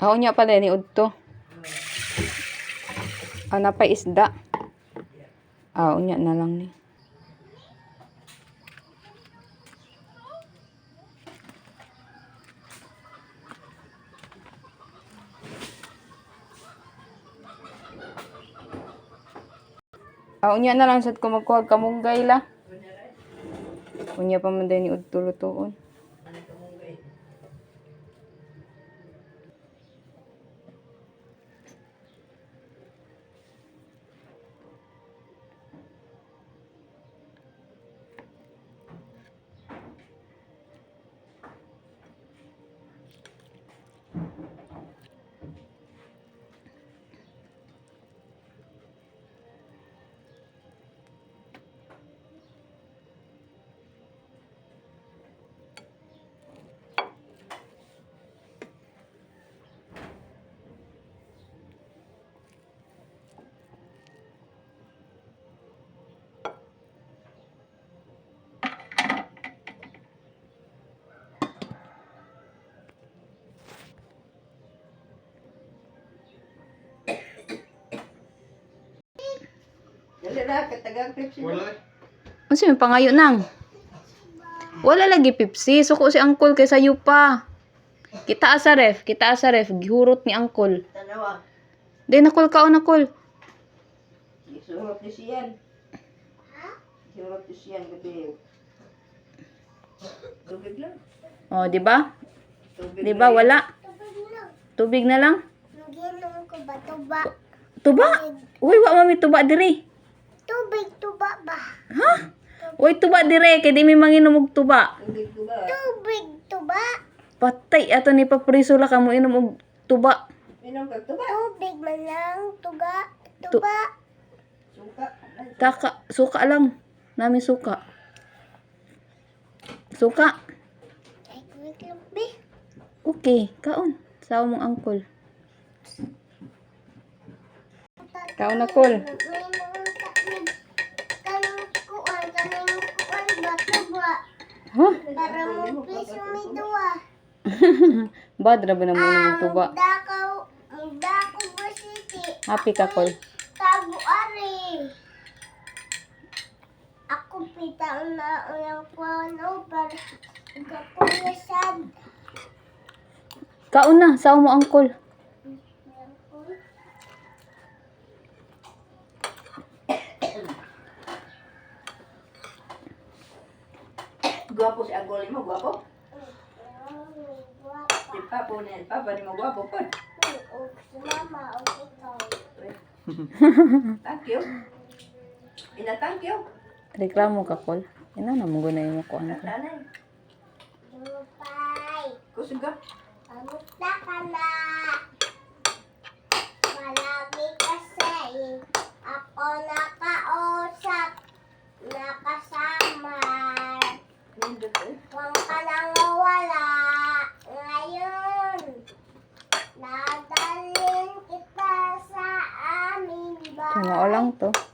Oo niya pala ni Udto. Ah, napay isda. Ah, unya na lang ni. Ah, unya na lang sad ko magkuha kamunggay la. Unya pa man ni Udto lutuon. Unsa may pangayo nang? Wala lagi Pepsi, suko si Angkol kay sayo pa. Kita asa ref, kita asa ref, gihurot ni Angkol. Tanawa. Di nakol ka o nakol. Isurot ni siyan. Isurot ni siyan gabi. Tubig lang. Oh, di ba? Tubig Di ba wala? Tubig na lang. Ginom ko ba tuba? Tuba? Uy, wa mami tuba diri. Tubig tuba ba? Ha? Uy, tuba dire kay di mi manginom og tuba. Tubig tuba? Patay ato ni papriso la kamo inom og tuba. Minom ka tuba. Tubig man lang tuga. Tuba. Suka. Taka, suka lang. Nami suka. Suka. Okay, kaon. Sawa mong angkol. Kaon na kol. Ha? Para mo may duwa. Badra ba naman og tuba? Mudakaw, mudakaw ba city? Happy ka, Kol. Tago ari. Ako pita na ang over. Gapulisan. Kaon na, sawa mo angkol. Guwapo si Agoli mo, guwapo. Si Papa ni Papa ni mo guwapo po. Mama. Thank you. Ina thank you. Reklamo ka, Kol. Ina na mo ko ano ko. Tanay. Lupay. Kusuga. Kamusta ka na? Marami kasi ako nakausap, Tumao lang to.